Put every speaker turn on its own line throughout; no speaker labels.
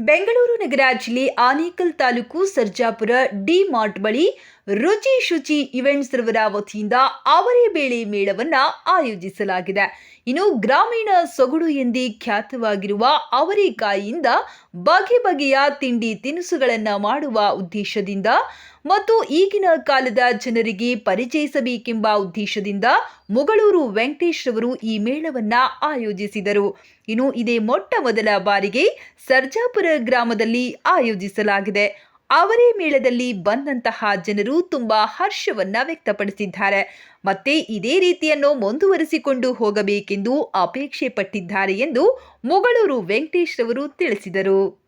ಬೆಂಗಳೂರು ನಗರ ಜಿಲ್ಲೆ Anekal taluk Sarjapura D mart ಬಳಿ ರುಚಿ ಶುಚಿ ಇವೆಂಟ್ಸ್ ರವರ ವತಿಯಿಂದ ಅವರೇ ಬೇಳೆ ಮೇಳವನ್ನ ಆಯೋಜಿಸಲಾಗಿದೆ. ಇನ್ನು ಗ್ರಾಮೀಣ ಸೊಗಡು ಎಂದೇ ಖ್ಯಾತವಾಗಿರುವ ಅವರೇಕಾಯಿಯಿಂದ ಬಗೆ ಬಗೆಯ ತಿಂಡಿ ತಿನಿಸುಗಳನ್ನ ಮಾಡುವ ಉದ್ದೇಶದಿಂದ ಮತ್ತು ಈಗಿನ ಕಾಲದ ಜನರಿಗೆ ಪರಿಚಯಿಸಬೇಕೆಂಬ ಉದ್ದೇಶದಿಂದ ಮುಗಳೂರು ವೆಂಕಟೇಶ್ ರವರು ಈ ಮೇಳವನ್ನ ಆಯೋಜಿಸಿದರು. ಇನ್ನು ಇದೇ ಮೊಟ್ಟ ಮೊದಲ ಬಾರಿಗೆ ಸರ್ಜಾಪುರ ಗ್ರಾಮದಲ್ಲಿ ಆಯೋಜಿಸಲಾಗಿದೆ. ಅವರೇ ಮೇಳದಲ್ಲಿ ಬಂದಂತಹ ಜನರು ತುಂಬಾ ಹರ್ಷವನ್ನ ವ್ಯಕ್ತಪಡಿಸಿದ್ದಾರೆ. ಮತ್ತೆ ಇದೇ ರೀತಿಯನ್ನು ಮುಂದುವರಿಸಿಕೊಂಡು ಹೋಗಬೇಕೆಂದು ಅಪೇಕ್ಷೆ ಪಟ್ಟಿದ್ದಾರೆ ಎಂದು ಮುಗಳೂರು ವೆಂಕಟೇಶ್ ರವರು ತಿಳಿಸಿದರು.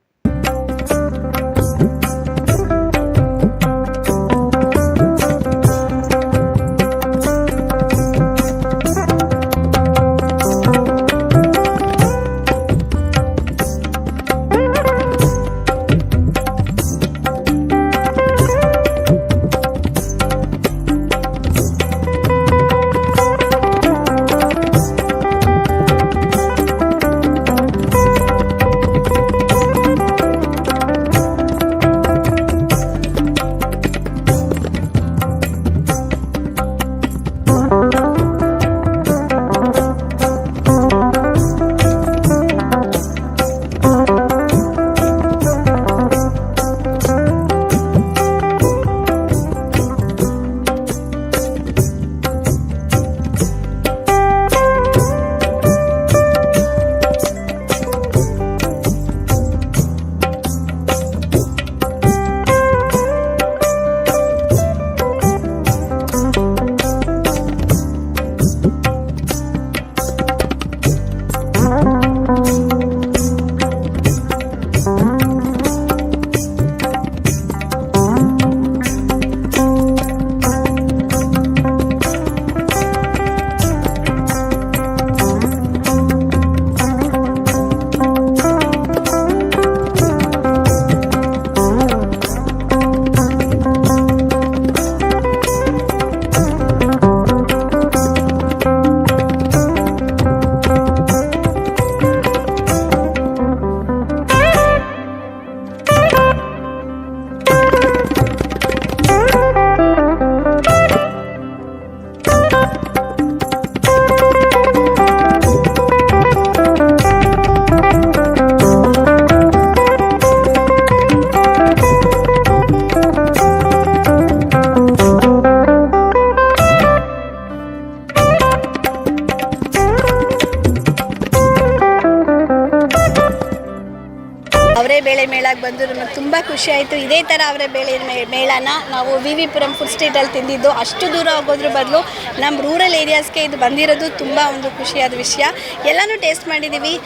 ಖುಷಿ ಆಯಿತು. ಇದೇ ಥರ ಅವರೇ ಬೆಳೆ ಮೇ- ಮೇಳನ ನಾವು ವಿ ವಿ ಪುರಂ ಫುಡ್ ಸ್ಟ್ರೀಟಲ್ಲಿ ತಿಂದಿದ್ದು. ಅಷ್ಟು ದೂರ ಹೋಗೋದ್ರ ಬದಲು ನಮ್ಮ ರೂರಲ್ ಏರಿಯಾಸ್ಗೆ ಇದು ಬಂದಿರೋದು ತುಂಬ ಒಂದು ಖುಷಿಯಾದ ವಿಷಯ. ಎಲ್ಲನೂ ಟೇಸ್ಟ್ ಮಾಡಿದ್ದೀವಿ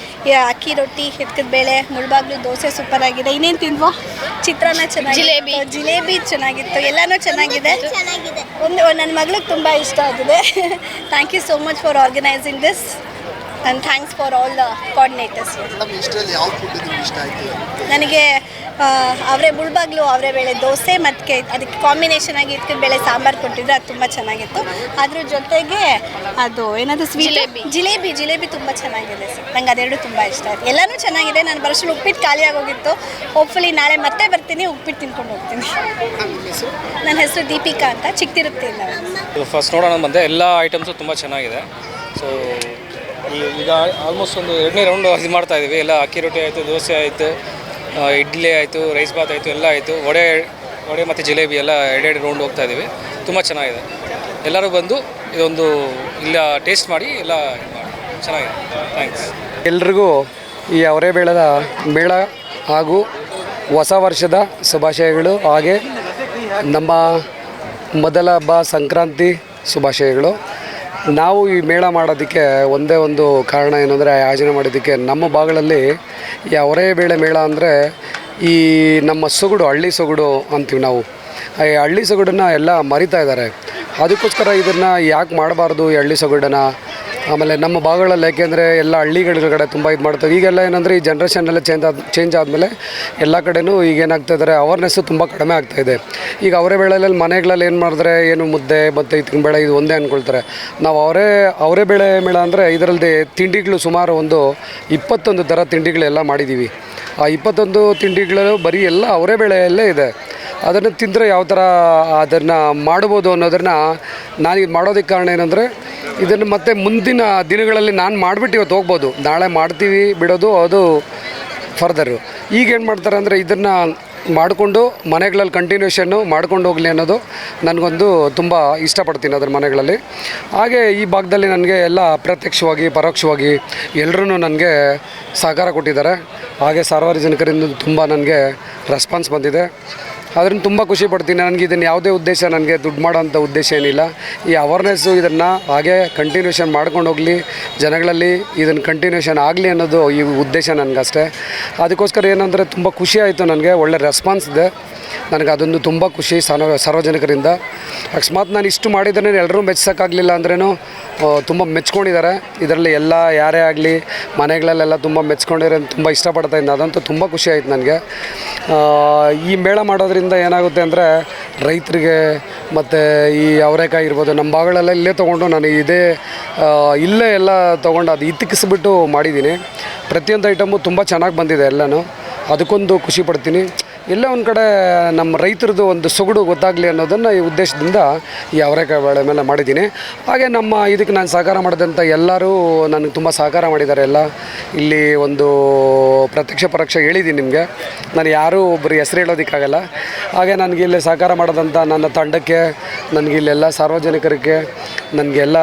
ಅಕ್ಕಿ ರೊಟ್ಟಿ ಹೆತ್ಕದ ಬೇಳೆ ಮುಳ್ಬಾಗ್ಲು ದೋಸೆ ಸೂಪರ್ ಆಗಿದೆ. ಇನ್ನೇನು ತಿನ್ವೋ ಚಿತ್ರಾನ್ನ ಚೆನ್ನಾಗಿ ಜಿಲೇಬಿ. ಜಿಲೇಬಿ ಚೆನ್ನಾಗಿತ್ತು. ಎಲ್ಲನೂ ಚೆನ್ನಾಗಿದೆ. ಒಂದು ನನ್ನ ಮಗಳಿಗೆ ತುಂಬ ಇಷ್ಟ ಆಗಿದೆ. Thank you so much for organising this and thanks for all the coordinators ನನಗೆ ಅವರೇ ಮುಳ್ಬಾಗ್ಲು ಅವರೇ ಬೇಳೆ ದೋಸೆ ಮತ್ತು ಅದಕ್ಕೆ ಕಾಂಬಿನೇಷನ್ ಆಗಿ ಇದ್ಕಿದ ಬೇಳೆ ಸಾಂಬಾರು ಕೊಟ್ಟಿದ್ರು ಅದು ತುಂಬ ಚೆನ್ನಾಗಿತ್ತು. ಅದ್ರ ಜೊತೆಗೆ ಅದು ಏನಾದರೂ ಸ್ವೀಟ್ ಜಿಲೇಬಿ. ಜಿಲೇಬಿ ಜಿಲೇಬಿ ತುಂಬ ಚೆನ್ನಾಗಿದೆ ಸರ್. ನಂಗೆ ಅದೆರಡು ತುಂಬ ಇಷ್ಟ ಆಯ್ತು. ಎಲ್ಲನೂ ಚೆನ್ನಾಗಿದೆ. ನಾನು ಬರೋಷ್ಟು ಉಪ್ಪಿಟ್ಟು ಖಾಲಿ ಆಗೋಗಿತ್ತು. ಹೋಪ್ಫುಲಿ ನಾಳೆ ಮತ್ತೆ ಬರ್ತೀನಿ ಉಪ್ಪಿಟ್ಟು ತಿನ್ಕೊಂಡು ಹೋಗ್ತೀನಿ. ನನ್ನ ಹೆಸರು ದೀಪಿಕಾ ಅಂತ. ಚಿಕ್ಕತಿರುತ್ತಿಲ್ಲ
ಫಸ್ಟ್ ನೋಡೋಣ ಬಂದೆ. ಎಲ್ಲ ಐಟಮ್ಸು ತುಂಬ ಚೆನ್ನಾಗಿದೆ. ಸೊ ಈಗ ಆಲ್ಮೋಸ್ಟ್ ಒಂದು ಎರಡನೇ ರೌಂಡ್ ಇದು ಮಾಡ್ತಾ ಇದ್ದೀವಿ ಎಲ್ಲ ಅಕ್ಕಿ ರೊಟ್ಟಿ ಆಯಿತು ದೋಸೆ ಆಯಿತು. ಇಡ್ಲಿ ಆಯಿತು ರೈಸ್ ಬಾತ್ ಆಯಿತು, ಎಲ್ಲ ಆಯಿತು. ವಡೆ ವಡೆ ಮತ್ತು ಜಿಲೇಬಿ ಎಲ್ಲ ಎರಡೆರಡು ರೌಂಡ್ ಹೋಗ್ತಾ ಇದ್ದೀವಿ. ತುಂಬ ಚೆನ್ನಾಗಿದೆ. ಎಲ್ಲರೂ ಬಂದು ಇದೊಂದು ಇಲ್ಲ ಟೇಸ್ಟ್ ಮಾಡಿ ಎಲ್ಲ ಚೆನ್ನಾಗಿದೆ. ಥ್ಯಾಂಕ್ಸ್
ಎಲ್ರಿಗೂ ಈ ಅವರೇ ಬೇಳದ ಮೇಳ ಹಾಗೂ ಹೊಸ ವರ್ಷದ ಶುಭಾಶಯಗಳು. ಹಾಗೆ ನಮ್ಮ ಮೊದಲ ಹಬ್ಬ ಸಂಕ್ರಾಂತಿ ಶುಭಾಶಯಗಳು. ನಾವು ಈ ಮೇಳ ಮಾಡೋದಕ್ಕೆ ಒಂದೇ ಒಂದು ಕಾರಣ ಏನಂದರೆ ಆಯೋಜನೆ ಮಾಡೋದಕ್ಕೆ ನಮ್ಮ ಭಾಗಗಳಲ್ಲಿ ಈ ಅವರೇ ಬೇಳೆ ಮೇಳ ಅಂದರೆ ಈ ನಮ್ಮ ಸೊಗಡು, ಹಳ್ಳಿ ಸೊಗಡು ಅಂತೀವಿ ನಾವು. ಈ ಹಳ್ಳಿ ಸೊಗಡನ್ನು ಎಲ್ಲ ಮರಿತಾ ಇದ್ದಾರೆ. ಅದಕ್ಕೋಸ್ಕರ ಇದನ್ನು ಯಾಕೆ ಮಾಡಬಾರ್ದು ಈ ಹಳ್ಳಿ ಸೊಗಡನ್ನು? ಆಮೇಲೆ ನಮ್ಮ ಭಾಗಗಳಲ್ಲಿ ಯಾಕೆಂದರೆ ಎಲ್ಲ ಹಳ್ಳಿಗಳ ಕಡೆ ತುಂಬ ಇದು ಮಾಡ್ತಾರೆ ಈಗೆಲ್ಲ ಏನಂದರೆ ಈ ಜನ್ರೇಷನ್ ಎಲ್ಲ ಚೇಂಜ್ ಆದ ಚೇಂಜ್ ಆದಮೇಲೆ ಎಲ್ಲ ಕಡೆನೂ ಈಗ ಏನಾಗ್ತಾ ಇದ್ದಾರೆ ಅವೇರ್ನೆಸ್ಸು ತುಂಬ ಕಡಿಮೆ ಆಗ್ತಾ ಇದೆ. ಈಗ ಅವರೇ ಬೆಳೆಯಲ್ಲಿ ಮನೆಗಳಲ್ಲಿ ಏನು ಮಾಡಿದ್ರೆ ಏನು ಮುದ್ದೆ ಮತ್ತು ಇತ್ತಿನ ಬೇಳೆ ಇದು ಒಂದೇ ಅಂದ್ಕೊಳ್ತಾರೆ ನಾವು ಅವರೇ ಅವರೇ ಬೆಳೆ ಮೇಳ ಅಂದರೆ ಇದರಲ್ಲಿ ತಿಂಡಿಗಳು ಸುಮಾರು ಒಂದು ಇಪ್ಪತ್ತೊಂದು ಥರ ತಿಂಡಿಗಳೆಲ್ಲ ಮಾಡಿದ್ದೀವಿ ಆ ಇಪ್ಪತ್ತೊಂದು ತಿಂಡಿಗಳು ಬರೀ ಎಲ್ಲ ಅವರೇ ಬೆಳೆಯಲ್ಲೇ ಇದೆ. ಅದನ್ನು ತಿಂದರೆ ಯಾವ ಥರ ಅದನ್ನು ಮಾಡ್ಬೋದು ಅನ್ನೋದನ್ನು ನಾನು ಇದು ಮಾಡೋದಕ್ಕೆ ಕಾರಣ ಏನಂದರೆ ಇದನ್ನು ಮತ್ತೆ ಮುಂದಿನ ದಿನಗಳಲ್ಲಿ ನಾನು ಮಾಡಿಬಿಟ್ಟು ಇವತ್ತು ಹೋಗ್ಬೋದು. ನಾಳೆ ಮಾಡ್ತೀವಿ ಬಿಡೋದು, ಅದು ಫರ್ದರು ಈಗ ಏನು ಮಾಡ್ತಾರೆ ಅಂದರೆ ಇದನ್ನು ಮಾಡಿಕೊಂಡು ಮನೆಗಳಲ್ಲಿ ಕಂಟಿನ್ಯೂಷನ್ನು ಮಾಡ್ಕೊಂಡು ಹೋಗಲಿ ಅನ್ನೋದು ನನಗೊಂದು ತುಂಬ ಇಷ್ಟಪಡ್ತೀನಿ ಅದ್ರ ಮನೆಗಳಲ್ಲಿ. ಹಾಗೆ ಈ ಭಾಗದಲ್ಲಿ ನನಗೆ ಎಲ್ಲ ಪ್ರತ್ಯಕ್ಷವಾಗಿ, ಪರೋಕ್ಷವಾಗಿ ಎಲ್ಲರೂ ನನಗೆ ಸಹಕಾರ ಕೊಟ್ಟಿದ್ದಾರೆ. ಹಾಗೆ ಸಾರ್ವಜನಿಕರಿಂದ ತುಂಬ ನನಗೆ ರೆಸ್ಪಾನ್ಸ್ ಬಂದಿದೆ. ಅದರಿಂದ ತುಂಬ ಖುಷಿ ಪಡ್ತೀನಿ. ನನಗೆ ಇದನ್ನು ಯಾವುದೇ ಉದ್ದೇಶ, ನನಗೆ ದುಡ್ಡು ಮಾಡೋಂಥ ಉದ್ದೇಶ ಏನಿಲ್ಲ. ಈ ಅವೇರ್ನೆಸ್ಸು ಇದನ್ನು ಹಾಗೆ ಕಂಟಿನ್ಯೂಷನ್ ಮಾಡ್ಕೊಂಡು ಹೋಗಲಿ. ಜನಗಳಲ್ಲಿ ಇದನ್ನು ಕಂಟಿನ್ಯೂಷನ್ ಆಗಲಿ ಅನ್ನೋದು ಈ ಉದ್ದೇಶ ನನಗಷ್ಟೇ. ಅದಕ್ಕೋಸ್ಕರ ಏನಂದರೆ ತುಂಬ ಖುಷಿ ಆಯಿತು. ನನಗೆ ಒಳ್ಳೆ ರೆಸ್ಪಾನ್ಸ್ ಇದೆ. ನನಗೆ ಅದೊಂದು ತುಂಬ ಖುಷಿ. ಸಾರ್ವ ಸಾರ್ವಜನಿಕರಿಂದ. ಅಕಸ್ಮಾತ್ ನಾನು ಇಷ್ಟು ಮಾಡಿದ್ರೆ ಎಲ್ಲರೂ ಮೆಚ್ಚೋಕ್ಕಾಗಲಿಲ್ಲ ಅಂದ್ರೂ ತುಂಬ ಮೆಚ್ಕೊಂಡಿದ್ದಾರೆ. ಇದರಲ್ಲಿ ಎಲ್ಲ ಯಾರೇ ಆಗಲಿ, ಮನೆಗಳಲ್ಲೆಲ್ಲ ತುಂಬ ಮೆಚ್ಕೊಂಡಿರೋ ತುಂಬ ಇಷ್ಟಪಡ್ತಾ ಇದ್ದೆ ಅದಂತೂ ತುಂಬ ಖುಷಿ ಆಯಿತು ನನಗೆ. ಈ ಮೇಳ ಮಾಡೋದ್ರಿಂದ ಏನಾಗುತ್ತೆ ಅಂದರೆ, ರೈತರಿಗೆ ಮತ್ತು ಈ ಅವರೆಕಾಯಿ ಇರ್ಬೋದು ನಮ್ಮ ಭಾಗಗಳೆಲ್ಲ ಇಲ್ಲೇ ತೊಗೊಂಡು ನಾನು ಇದೇ ಇಲ್ಲೇ ಎಲ್ಲ ತೊಗೊಂಡು ಅದು ಇತ್ತಿಕ್ಕಿಸ್ಬಿಟ್ಟು ಮಾಡಿದ್ದೀನಿ. ಪ್ರತಿಯೊಂದು ಐಟಮು ತುಂಬ ಚೆನ್ನಾಗಿ ಬಂದಿದೆ ಎಲ್ಲನೂ. ಅದಕ್ಕೊಂದು ಖುಷಿ ಪಡ್ತೀನಿ. ಎಲ್ಲ ಒಂದು ಕಡೆ ನಮ್ಮ ರೈತರದ್ದು ಒಂದು ಸೊಗಡು ಗೊತ್ತಾಗಲಿ ಅನ್ನೋದನ್ನು ಈ ಉದ್ದೇಶದಿಂದ ಈ ಅವರೇಕಾಯಿ ಬೆಳೆ ಮೇಲೆ ಮಾಡಿದ್ದೀನಿ. ಹಾಗೆ ನಮ್ಮ ಇದಕ್ಕೆ ನಾನು ಸಹಕಾರ ಮಾಡಿದಂಥ ಎಲ್ಲರೂ ನನಗೆ ತುಂಬ ಸಹಕಾರ ಮಾಡಿದ್ದಾರೆ ಎಲ್ಲ. ಇಲ್ಲಿ ಒಂದು ಪ್ರತ್ಯಕ್ಷ ಪರೋಕ್ಷ ಹೇಳಿದ್ದೀನಿ ನಿಮಗೆ. ನಾನು ಯಾರೂ ಒಬ್ಬರು ಹೆಸರು ಹೇಳೋದಕ್ಕಾಗಲ್ಲ. ಹಾಗೆ ನನಗೆ ಇಲ್ಲಿ ಸಹಕಾರ ಮಾಡಿದಂಥ ನನ್ನ ತಂಡಕ್ಕೆ, ನನಗೆ ಇಲ್ಲೆಲ್ಲ ಸಾರ್ವಜನಿಕರಿಗೆ ನನಗೆಲ್ಲ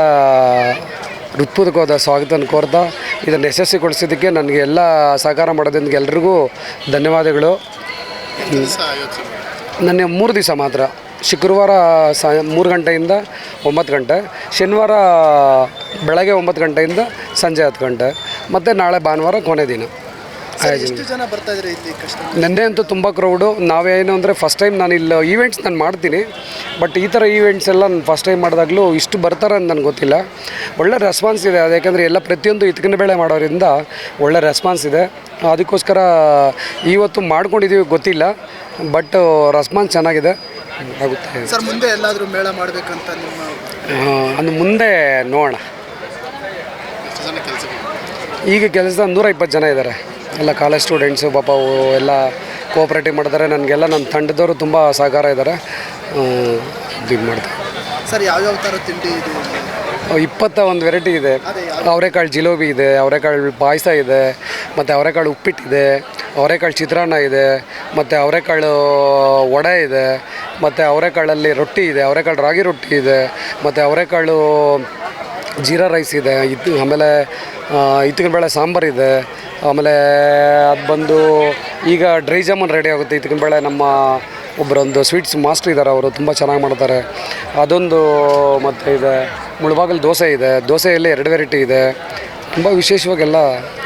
ಹೃತ್ಪೂರ್ವಕವಾದ ಸ್ವಾಗತನ ಕೋರ್ತಾ ಇದನ್ನು ಯಶಸ್ವಿಗೊಳಿಸಿದ್ದಕ್ಕೆ ನನಗೆ ಎಲ್ಲ ಸಹಕಾರ ಮಾಡೋದ್ರಿಂದ ಎಲ್ರಿಗೂ ಧನ್ಯವಾದಗಳು. ನನ್ನ ಮೂರು ದಿವಸ ಮಾತ್ರ. ಶುಕ್ರವಾರ ಸಾಯ ಮೂರು ಗಂಟೆಯಿಂದ ಒಂಬತ್ತು ಗಂಟೆ, ಶನಿವಾರ ಬೆಳಗ್ಗೆ ಒಂಬತ್ತು ಗಂಟೆಯಿಂದ ಸಂಜೆ ಹತ್ತು ಗಂಟೆ, ಮತ್ತು ನಾಳೆ ಭಾನುವಾರ ಕೊನೆ ದಿನ.
ಸರ್ ಎಷ್ಟು ಜನ ಬರ್ತಾ ಇದ್ರೆ ಇಲ್ಲಿ ಕಸ್ಟಮರ್
ನೆನ್ನೆ ಅಂತೂ ತುಂಬ ಕ್ರೌಡು ನಾವೇನು ಅಂದರೆ ಫಸ್ಟ್ ಟೈಮ್ ನಾನು ಇಲ್ಲಿ ಈವೆಂಟ್ಸ್ ನಾನು ಮಾಡ್ತೀನಿ. ಬಟ್ ಈ ಥರ ಈವೆಂಟ್ಸ್ ಎಲ್ಲ ನಾನು ಫಸ್ಟ್ ಟೈಮ್ ಮಾಡಿದಾಗಲೂ ಇಷ್ಟು ಬರ್ತಾರೆ ಅಂತ ನನಗೆ ಗೊತ್ತಿಲ್ಲ. ಒಳ್ಳೆ ರೆಸ್ಪಾನ್ಸ್ ಇದೆ. ಅದು ಯಾಕಂದರೆ ಎಲ್ಲ ಪ್ರತಿಯೊಂದು ಇತ್ಕಿನ ಬೆಳೆ ಮಾಡೋರಿಂದ ಒಳ್ಳೆ ರೆಸ್ಪಾನ್ಸ್ ಇದೆ. ಅದಕ್ಕೋಸ್ಕರ ಇವತ್ತು ಮಾಡ್ಕೊಂಡಿದ್ದೀವಿ ಗೊತ್ತಿಲ್ಲ. ಬಟ್ ರೆಸ್ಪಾನ್ಸ್ ಚೆನ್ನಾಗಿದೆ. ಆಗುತ್ತೆ.
ಸರ್ ಮುಂದೆ ಎಲ್ಲಾದರೂ ಮೇಳ ಮಾಡಬೇಕಂತ ನಿಮ್ಮ
ಅದು ಮುಂದೆ ನೋಡೋಣ. ಈಗ ಕೆಲಸ ನೂರ ಇಪ್ಪತ್ತು ಜನ ಇದ್ದಾರೆ ಎಲ್ಲ ಕಾಲೇಜ್ ಸ್ಟೂಡೆಂಟ್ಸು ಪಾಪ ಎಲ್ಲ ಕೋಆಪ್ರೇಟಿವ್ ಮಾಡ್ತಾರೆ. ನನಗೆಲ್ಲ ನನ್ನ ತಂಡದವರು ತುಂಬ ಸಹಕಾರ ಇದ್ದಾರೆ ಇದು ಮಾಡ್ತಾರೆ
ಸರ್ ಯಾವ್ಯಾವ ಥರ ತಿಂಡಿ ಇದು?
ಇಪ್ಪತ್ತ ಒಂದು ವೆರೈಟಿ ಇದೆ. ಅವರೆಕಾಳು ಜಿಲೇಬಿ ಇದೆ ಅವರೆಕಾಳು ಪಾಯಸ ಇದೆ ಮತ್ತು ಅವರೆಕಾಳು ಉಪ್ಪಿಟ್ಟಿದೆ ಅವರೆಕಾಳು ಚಿತ್ರಾನ್ನ ಇದೆ ಮತ್ತು ಅವರೆಕಾಳು ವಡೆ ಇದೆ ಮತ್ತು ಅವರೆಕಾಳಲ್ಲಿ ರೊಟ್ಟಿ ಇದೆ ಅವರೆಕಾಳು ರಾಗಿ ರೊಟ್ಟಿ ಇದೆ ಮತ್ತು ಅವರೆಕಾಳು ಜೀರಾ ರೈಸ್ ಇದೆ ಇದು ಆಮೇಲೆ ಇತ್ತಿನ ಬೇಳೆ ಸಾಂಬಾರು ಇದೆ ಆಮೇಲೆ ಅದು ಬಂದು ಈಗ ಡ್ರೈ ಜಾಮೂನ್ ರೆಡಿ ಆಗುತ್ತೆ ಇತ್ತಿನ ಬೇಳೆ ನಮ್ಮ ಒಬ್ಬರೊಂದು ಸ್ವೀಟ್ಸ್ ಮಾಸ್ಟರ್ ಇದ್ದಾರೆ ಅವರು ತುಂಬ ಚೆನ್ನಾಗಿ ಮಾಡ್ತಾರೆ. ಅದೊಂದು ಮತ್ತು ಇದೆ ಮುಳುಬಾಗಲು ದೋಸೆ ಇದೆ ದೋಸೆಯಲ್ಲಿ ಎರಡು ವೆರೈಟಿ ಇದೆ. ತುಂಬ ವಿಶೇಷವಾಗೆಲ್ಲ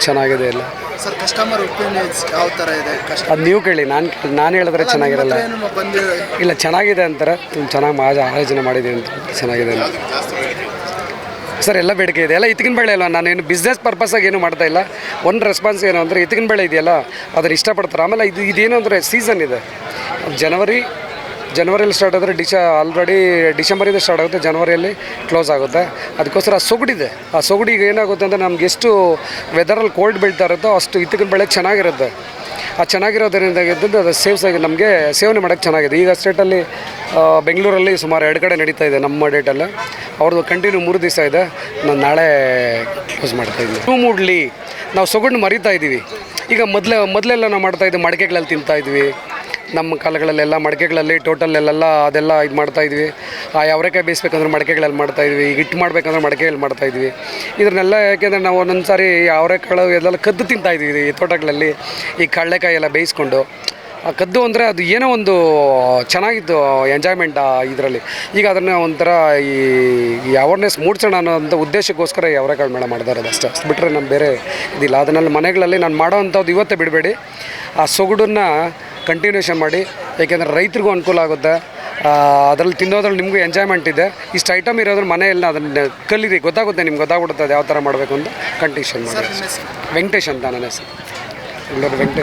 ಚೆನ್ನಾಗಿದೆ ಎಲ್ಲ.
ಸರ್ ಕಸ್ಟಮರ್ ಯಾವ ಥರ ಇದೆ?
ಅದು ನೀವು ಕೇಳಿ ನಾನು ನಾನು ಹೇಳಿದ್ರೆ ಚೆನ್ನಾಗಿರಲ್ಲ. ಇಲ್ಲ ಚೆನ್ನಾಗಿದೆ ಅಂತಾರೆ ತುಂಬ ಚೆನ್ನಾಗಿ ಆಯೋಜನೆ ಮಾಡಿದೆ ಅಂತ ಚೆನ್ನಾಗಿದೆ ಅಂತ. ಸರ್, ಎಲ್ಲ ಬೇಡಿಕೆ ಇದೆ. ಎಲ್ಲ ಇತ್ತಿಗಿನ ಬೆಳೆ ಅಲ್ವಾ? ನಾನೇನು ಬಿಸ್ನೆಸ್ ಪರ್ಪಸಾಗಿ ಏನು ಮಾಡ್ತಾ ಇಲ್ಲ. ಒಂದು ರೆಸ್ಪಾನ್ಸ್ ಏನು ಅಂದರೆ ಇತ್ತಿಗಿನ ಬೆಳೆ ಇದೆಯಲ್ಲ, ಅದನ್ನು ಇಷ್ಟಪಡ್ತಾರೆ. ಆಮೇಲೆ ಇದು ಇದೇನು ಅಂದರೆ ಸೀಸನ್ ಇದೆ. ಜನವರಿ ಜನವರಿಯಲ್ಲಿ ಸ್ಟಾರ್ಟ್ ಆದರೆ ಡಿಶ ಆಲ್ರೆಡಿ ಡಿಸೆಂಬರಿಂದ ಸ್ಟಾರ್ಟ್ ಆಗುತ್ತೆ ಜನವರಿಯಲ್ಲಿ ಕ್ಲೋಸ್ ಆಗುತ್ತೆ. ಅದಕ್ಕೋಸ್ಕರ ಆ ಸೊಗಡಿದೆ ಆ ಸೊಗಡಿಗೆ ಏನಾಗುತ್ತೆ ಅಂದರೆ, ನಮ್ಗೆ ಎಷ್ಟು ವೆದರಲ್ಲಿ ಕೋಲ್ಡ್ ಬೀಳ್ತಾ ಇರುತ್ತೋ ಅಷ್ಟು ಇತ್ತಿನ ಬೆಳೆ ಚೆನ್ನಾಗಿರುತ್ತೆ. ಆ ಚೆನ್ನಾಗಿರೋದರಿಂದ ಇದ್ದದ್ದು ಅದು ಸೇವ್ಸ್ ಆಗಿ, ನಮಗೆ ಸೇವನೆ ಮಾಡೋಕ್ಕೆ ಚೆನ್ನಾಗಿದೆ. ಈಗ ಸ್ಟೇಟಲ್ಲಿ ಬೆಂಗಳೂರಲ್ಲಿ ಸುಮಾರು ಎರಡು ಕಡೆ ನಡೀತಾ ಇದೆ ನಮ್ಮ ಡೇಟಲ್ಲಿ ಅವ್ರದ್ದು ಕಂಟಿನ್ಯೂ ಮೂರು ದಿವಸ ಇದೆ. ನಾನು ನಾಳೆ ಕ್ಲೋಸ್ ಮಾಡ್ತಾ ಇದ್ದೀನಿ. ಹೂ ಮೂಡ್ಲಿ, ನಾವು ಸೊಗಡು ಮರಿತಾ ಇದ್ದೀವಿ. ಈಗ ಮೊದಲೇ, ಮೊದಲೆಲ್ಲ ನಾವು ಮಾಡ್ತಾ ಇದ್ದೀವಿ ಮಡಿಕೆಗಳಲ್ಲಿ ತಿಂತಾ ಇದ್ವಿ. ನಮ್ಮ ಕಾಲಗಳಲ್ಲೆಲ್ಲ ಮಡಿಕೆಗಳಲ್ಲಿ ಟೋಟಲ್ಲೆಲ್ಲ ಅದೆಲ್ಲ ಇದು ಮಾಡ್ತಾ ಇದ್ವಿ. ಆ ಅವರೆಕಾಯಿ ಬೇಯಿಸ್ಬೇಕಂದ್ರೆ ಮಡಿಕೆಗಳಲ್ಲಿ ಮಾಡ್ತಾ ಇದ್ವಿ, ಈಗ ಹಿಟ್ಟು ಮಾಡಬೇಕಂದ್ರೆ ಮಡಿಕೆಯಲ್ಲಿ ಮಾಡ್ತಾ ಇದ್ವಿ. ಇದನ್ನೆಲ್ಲ ಯಾಕೆಂದರೆ ನಾವು ಒಂದೊಂದು ಸಾರಿ ಅವರೆಕಾಳು ಎಲ್ಲ ಕದ್ದು ತಿಂತಾ ಇದ್ವಿ ಈ ತೋಟಗಳಲ್ಲಿ. ಈ ಕಡಲೆಕಾಯಿ ಎಲ್ಲ ಬೇಯಿಸ್ಕೊಂಡು. ಕದ್ದು ಅಂದರೆ ಅದು ಏನೋ ಒಂದು ಚೆನ್ನಾಗಿತ್ತು ಎಂಜಾಯ್ಮೆಂಟ್ ಇದರಲ್ಲಿ. ಈಗ ಅದನ್ನು ಒಂಥರ ಈ ಅವೇರ್ನೆಸ್ ಮೂಡಿಸೋಣ ಅನ್ನೋಂಥ ಉದ್ದೇಶಕ್ಕೋಸ್ಕರ ಈ ಅವರೆಕಾಳು ಮೇಳ ಮಾಡ್ತಾ ಇರೋದು ಅಷ್ಟೇ. ಅಷ್ಟು ಬಿಟ್ಟರೆ ನಾನು ಬೇರೆ ಇದಿಲ್ಲ. ಅದನ್ನೆಲ್ಲ ಮನೆಗಳಲ್ಲಿ ನಾನು ಮಾಡೋ ಅಂಥದ್ದು ಇವತ್ತೇ ಬಿಡಬೇಡಿ. ಆ ಸೊಗಡನ್ನು ಕಂಟಿನ್ಯೂಷನ್ ಮಾಡಿ ಏಕೆಂದರೆ ರೈತರಿಗೂ ಅನುಕೂಲ ಆಗುತ್ತೆ. ಅದರಲ್ಲಿ ತಿನ್ನೋದ್ರಲ್ಲಿ ನಿಮಗೂ ಎಂಜಾಯ್ಮೆಂಟ್ ಇದೆ. ಇಷ್ಟು ಐಟಮ್ ಇರೋದ್ರ ಮನೆಯಲ್ಲಿ ಅದನ್ನು ಕಲೀರಿ. ಗೊತ್ತಾಗುತ್ತೆ ನಿಮ್ಗೆ ಗೊತ್ತಾಗ್ಬಿಡುತ್ತೆ ಅದು ಯಾವ ಥರ ಮಾಡಬೇಕು ಅಂತ. ಕಂಡೀಷನ್ ಮಾಡಿ ವೆಂಕಟೇಶ್ ಅಂತ ನನ್ನ ಹೆಸರು. ವೆಂಕಟೇಶ್.